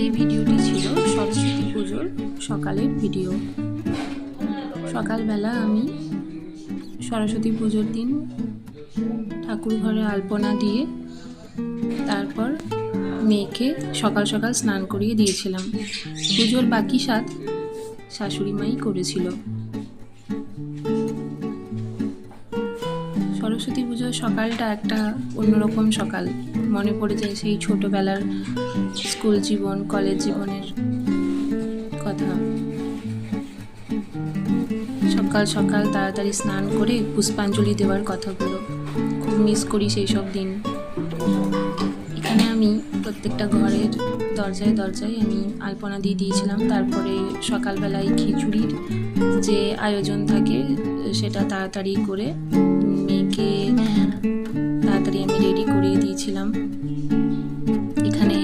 এই ভিডিওটি ছিল সরস্বতী পুজোর সকালের ভিডিও। সকালবেলা আমি সরস্বতী পুজোর দিন ঠাকুর ঘরে আলপনা দিয়ে তারপর মেয়েকে সকাল সকাল স্নান করিয়ে দিয়েছিলাম। পুজোর বাকি স্বাদ শাশুড়ি মাই করেছিল। সরস্বতী পুজোর সকালটা একটা অন্যরকম সকাল। মনে পড়ে যায় সেই ছোটবেলার স্কুল জীবন, কলেজ জীবনের কথা। সকাল সকাল তাড়াতাড়ি স্নান করে পুষ্পাঞ্জলি দেওয়ার কথাগুলো। খুব মিস করি সেই সব দিন। এখানে আমি প্রত্যেকটা ঘরের দরজায় দরজায় আমি আলপনা দিয়ে দিয়েছিলাম। তারপরে সকালবেলায় খিচুড়ির যে আয়োজন থাকে, সেটা তাড়াতাড়ি করে মেয়েকে তাড়াতাড়ি আমি রেডি করিয়ে দিয়েছিলাম। এখানে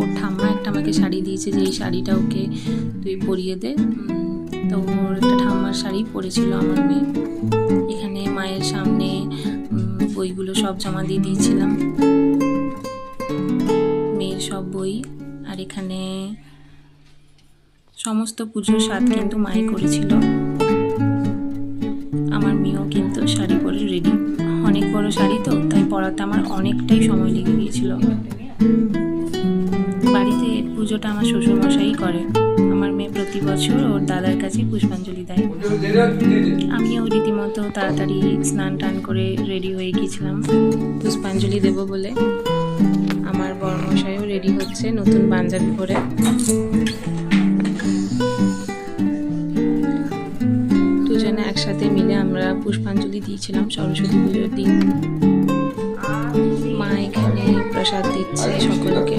ওর ঠাম্মা একটা আমাকে শাড়ি দিয়েছে যে, এই শাড়িটা ওকে তুই পরিয়ে দে। তো ওর একটা ঠাম্মার শাড়ি পরেছিল আমার মেয়ে। এখানে মায়ের সামনে বইগুলো সব জমা দিয়ে দিয়েছিলাম। মেয়ের সব বই। আর এখানে সমস্ত পুজোর স্বাদ কিন্তু মাই করেছিল। আমার মেয়েও কিন্তু শাড়ি বড় শাড়ি তো, তাই পরাতে আমার অনেকটাই সময় লেগে গিয়েছিল। বাড়িতে পুজোটা আমার শ্বশুরমশাই করে। আমার মেয়ে প্রতি বছর ওর দাদার কাছে পুষ্পাঞ্জলি দেয়। আমিও রীতিমতো তাড়াতাড়ি স্নান টান করে রেডি হয়ে গিয়েছিলাম। পুষ্পাঞ্জলি দেব বলে। আমার বড়মশাইও রেডি হচ্ছে নতুন পাঞ্জাবি পরে। দুজনে একসাথে মিলে আমরা পুষ্পাঞ্জলি দিয়েছিলাম সরস্বতী পুজোর দিন। মা এখানে প্রসাদ দিচ্ছে সকলকে।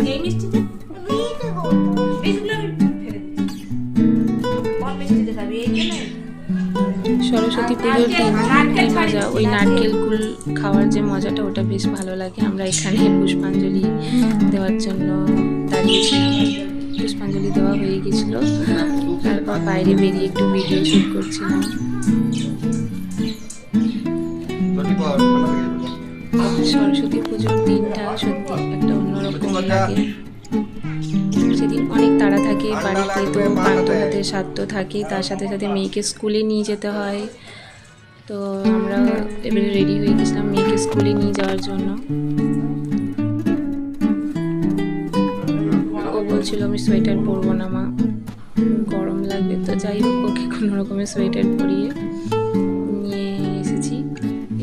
সরস্বতী পুজোর দিন মজা, ওই নারকেল কুল খাওয়ার যে মজাটা, ওটা বেশ ভালো লাগে। আমরা এখানে পুষ্পাঞ্জলি দেওয়ার জন্য দাঁড়িয়েছিলাম। পুষ্পাঞ্জলি দেওয়া হয়ে গেছিল। বাইরে বেরিয়ে একটু ভিডিও শুট করছিলাম। সরস্বতী পুজোর দিনটা সত্যি একটা অন্যরকম লাগে। সেদিন অনেক তাড়া থাকে বাড়িতে তো হাতে সাধ্য থাকে তার সাথে সাথে মেয়েকে স্কুলে নিয়ে যেতে হয়। তো আমরা এবারে রেডি হয়ে গেছিলাম মেয়েকে স্কুলে নিয়ে যাওয়ার জন্য। ও বলছিল আমি সোয়েটার পরবো না মা। যাই হোক, ওকে কোনো রকমের সোয়েটার পরিয়ে নিয়ে এসেছি।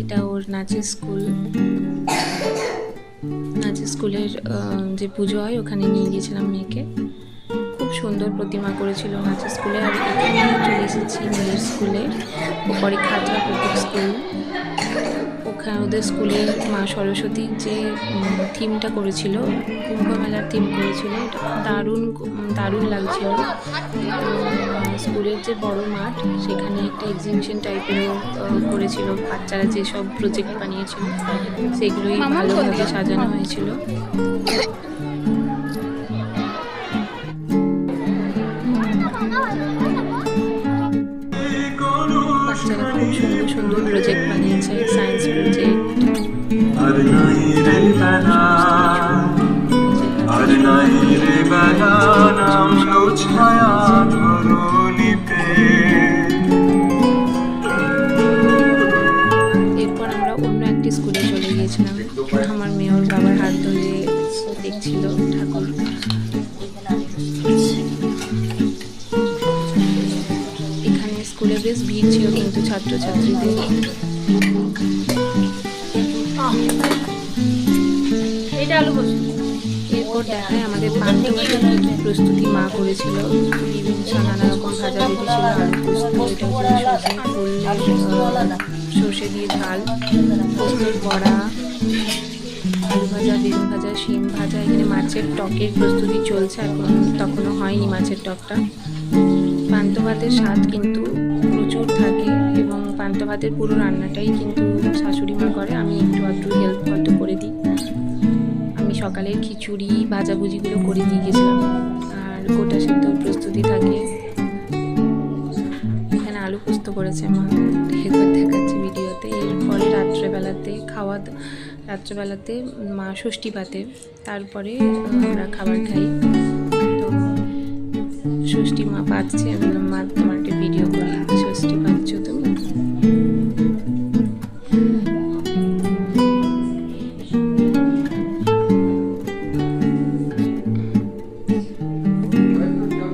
এটা ওর নাচের স্কুল। নাচের স্কুলের যে পুজো হয়, ওখানে নিয়ে গিয়েছিলাম মেয়েকে। খুব সুন্দর প্রতিমা করেছিল নাচের স্কুলে। আর চলে এসেছি মেয়ের স্কুলে খাতড়া প্রতীক স্কুল। ওদের স্কুলের মা সরস্বতীর যে থিমটা করেছিল কুম্ভ মেলার থিম করেছিল দারুণ দারুণ লাগছিল। স্কুলের যে বড় মাঠ সেখানে একটা এক্সিবিশন টাইপেরও করেছিল। বাচ্চারা যেসব প্রজেক্ট বানিয়েছিল সেগুলোই ভালোভাবে সাজানো হয়েছিল। বাচ্চারা খুব সুন্দর সুন্দর প্রজেক্ট বানিয়েছে সায়েন্স প্রজেক্ট এরপর আমরা অন্য একটি স্কুলে চলে গিয়েছিলাম। আমার মেয়ে ওর বাবার হাত ধরে দেখছিল ঠাকুর। বেশ ভিড় ছিল কিন্তু ছাত্রছাত্রীদের। আলু এরপর দেখায় আমাদের কী কী প্রস্তুতি মা করেছিল। বিভিন্ন নানা রকম ভাজা আলু পোস্ত এটা হচ্ছে সর্ষে সর্ষে দিয়ে ঝাল পোস্তর বড়া আলু ভাজা বেগুন ভাজা শিম ভাজা। এখানে মাছের টকের প্রস্তুতি চলছে এখন তখনও হয়নি মাছের টকটা। পান্তা ভাতের স্বাদ কিন্তু প্রচুর থাকে এবং পান্ত ভাতের পুরো রান্নাটাই কিন্তু শাশুড়ি মা করে, আমি একটু একটু হেল্প হয়তো করে দিই। আমি সকালের খিচুড়ি, ভাজাভুজিগুলো করে দিয়ে গেছিলাম, আর গোটা সেদ্ধর প্রস্তুতি থাকে। এখানে আলু পোস্ত করেছে মা। এরপর দেখাচ্ছে ভিডিওতে। এরপরে রাত্রেবেলাতে খাওয়া, রাত্রেবেলাতে মা ষষ্ঠী পাতে তারপরে আমরা খাবার খাই। তো ষষ্ঠী মা পাচ্ছে আমি মা, তোমার ভিডিও করি ষষ্ঠী পাচ্ছ তুমি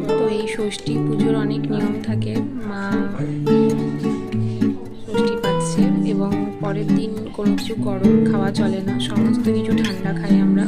তো এই ষষ্ঠী পুজোর অনেক নিয়ম থাকে, মা ষষ্ঠী পাচ্ছে এবং পরের দিন কোনো কিছু গরম খাওয়া চলে না, সমস্ত কিছু ঠান্ডা খাই আমরা।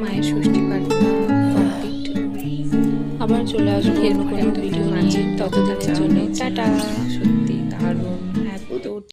মায়ের ষষ্ঠী পাঠটা কমপ্লিট আবার চলে আসব এরকম কোনো ভিডিও নিয়ে। ততদিনের জন্য টাটা।